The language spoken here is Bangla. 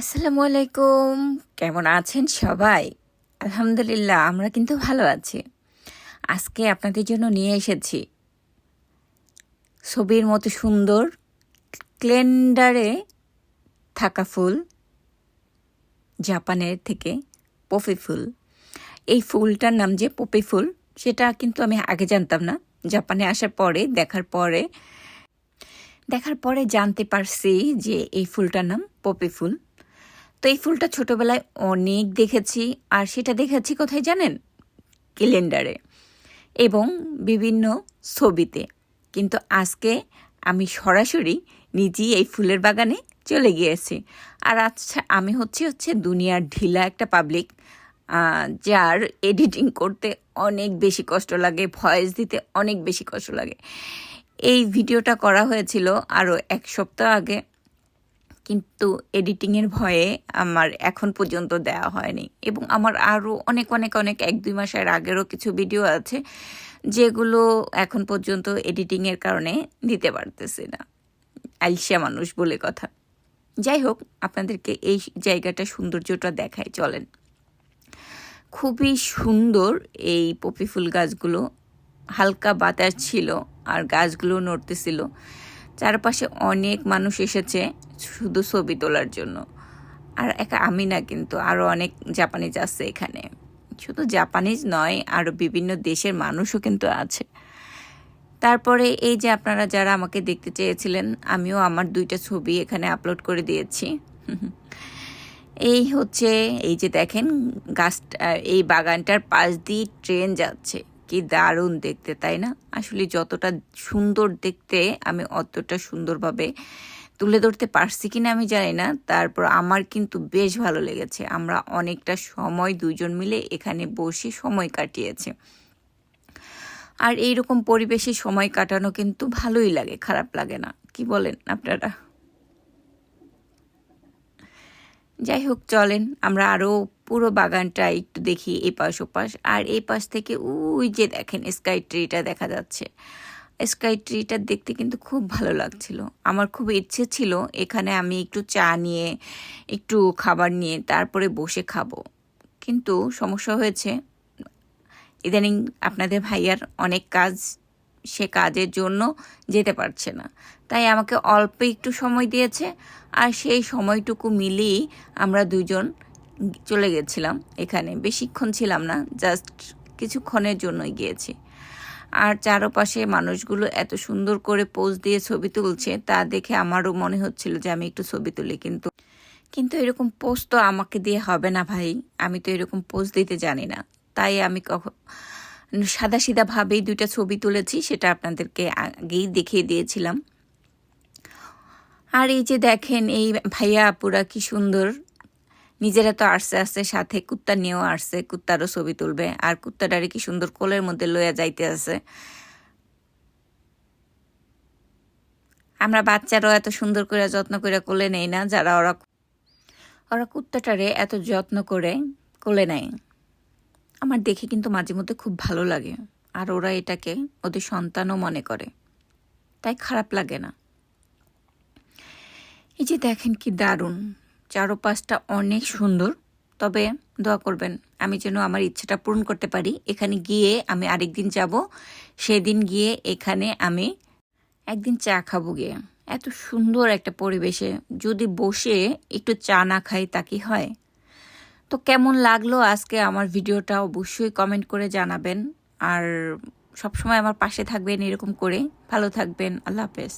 আসসালামু আলাইকুম কেমন আছেন সবাই? আলহামদুলিল্লাহ, আমরা কিন্তু ভালো আছি। আজকে আপনাদের জন্য নিয়ে এসেছি ছবির মতো সুন্দর ক্লেন্ডারে থাকা ফুল, জাপানের থেকে পপি ফুল। এই ফুলটার নাম যে পপি ফুল, সেটা কিন্তু আমি আগে জানতাম না। জাপানে আসার পরে, দেখার পরে দেখার পরে জানতে পারছি যে এই ফুলটার নাম পপি ফুল। তো এই ফুলটা ছোটবেলায় অনেক দেখেছি, আর সেটা দেখেছি কোথায় জানেন? ক্যালেন্ডারে। এবং বিভিন্ন ছবিতে। কিন্তু আজকে আমি সরাসরি নিজেই এই ফুলের বাগানে চলে গিয়েছি। আর আচ্ছা আমি হচ্ছে হচ্ছে দুনিয়ার ঢিলা একটা পাবলিক যার এডিটিং করতে অনেক বেশি কষ্ট লাগে ভয়েস দিতে অনেক বেশি কষ্ট লাগে। এই ভিডিওটা করা হয়েছিল আরও এক সপ্তাহ আগে। কিন্তু এডিটিংয়ের ভয়ে আমার এখন পর্যন্ত দেওয়া হয়নি। এবং আমার আরও অনেক অনেক অনেক এক, দুই মাসের আগেরও কিছু ভিডিও আছে, যেগুলো এখন পর্যন্ত এডিটিংয়ের কারণে দিতে পারতেছি না। আলসিয়া মানুষ বলে কথা। যাই হোক, আপনাদেরকে এই জায়গাটা সৌন্দর্যটা দেখায় চলেন। খুবই সুন্দর এই পপি ফুল গাছগুলো। হালকা বাতাস ছিল আর গাছগুলো নড়তেছিল। চারপাশে অনেক মানুষ এসেছে শুধু ছবি তোলার জন্য। আর একা আমি না কিন্তু আরও অনেক জাপানিজ আছে এখানে। শুধু জাপানিজ নয় আরও বিভিন্ন দেশের মানুষও কিন্তু আছে। তারপরে এই যে আপনারা যারা আমাকে দেখতে চেয়েছিলেন, আমিও আমার দুইটা ছবি এখানে আপলোড করে দিয়েছি। এই হচ্ছে, এই যে দেখেন গাছটা এই বাগানটার পাশ দিয়ে ট্রেন যাচ্ছে। কি দারুণ দেখতে, তাই না? আসলে যতটা সুন্দর দেখতে আমি অতটা সুন্দরভাবে তুলে ধরতে পারছি কিনা আমি জানি না। তারপর আমার কিন্তু বেশ ভালো লেগেছে। আমরা অনেকটা সময় দুজন মিলে এখানে বসে সময় কাটিয়েছি। আর এইরকম পরিবেশে সময় কাটানো কিন্তু ভালোই লাগে, খারাপ লাগে না। কি বলেন আপনারা? যাই হোক, চলেন, আমরা আরও পুরো বাগানটা একটু দেখি এই পাশ ওপাশ। আর এই পাশ থেকে ওই যে দেখেন স্কাই ট্রিটা দেখা যাচ্ছে। স্কাই ট্রিটা দেখতে কিন্তু খুব ভালো লাগছিল। আমার খুব ইচ্ছে ছিল এখানে আমি একটু চা নিয়ে, একটু খাবার নিয়ে তারপরে বসে খাব। কিন্তু সমস্যা হয়েছে। ইদানিং আপনাদের ভাইয়ার অনেক কাজ, সে কাজের জন্য যেতে পারছে না। তাই আমাকে অল্প একটু সময় দিয়েছে। আর সেই সময়টুকু মিলিয়েই আমরা দুজন চলে গেছিলাম এখানে। বেশিক্ষণ ছিলাম না জাস্ট কিছুক্ষণের জন্যই গিয়েছি। আর চারপাশে মানুষগুলো এত সুন্দর করে পোজ দিয়ে ছবি তুলছে, তা দেখে আমারও মনে হচ্ছিল যে আমি একটু ছবি তুলি, কিন্তু কিন্তু এরকম পোজ তো আমাকে দিয়ে হবে না ভাই। আমি তো এরকম পোজ দিতে জানি না। তাই আমি কখন সাদা সিধা ভাবেই দুইটা ছবি তুলেছি, সেটা আপনাদেরকে আগেই দেখিয়ে দিয়েছিলাম। আর এই যে দেখেন, এই ভাইয়া আপুরা কি সুন্দর। নিজেরা তো আসছে আসছে সাথে কুত্তা নিয়েও আসছে, কুত্তারও ছবি তুলবে। আর কুত্তাটারে কি সুন্দর কোলের মধ্যে লইয়া যাইতে আছে আমরা বাচ্চারাও এত সুন্দর করে যত্ন করে কোলে নেই না, যারা ওরা ওরা কুত্তাটারে এত যত্ন করে কোলে নেয়। আমার দেখে কিন্তু মাঝে মধ্যে খুব ভালো লাগে। আর ওরা এটাকে ওদের সন্তানও মনে করে। তাই খারাপ লাগে না। এই যে দেখেন কি দারুণ। চারোপাশটা অনেক সুন্দর। তবে দোয়া করবেন, আমি যেন আমার ইচ্ছাটা পূরণ করতে পারি। এখানে গিয়ে আমি আরেকদিন যাব। সেদিন গিয়ে এখানে আমি একদিন চা খাব গিয়ে। এত সুন্দর একটা পরিবেশে যদি বসে একটু চা না খাই তা কি হয়? তো কেমন লাগল আজকে আমার ভিডিওটা অবশ্যই কমেন্ট করে জানাবেন। আর সবসময় আমার পাশে থাকবেন এরকম করে। ভালো থাকবেন। আল্লাহ হাফেজ।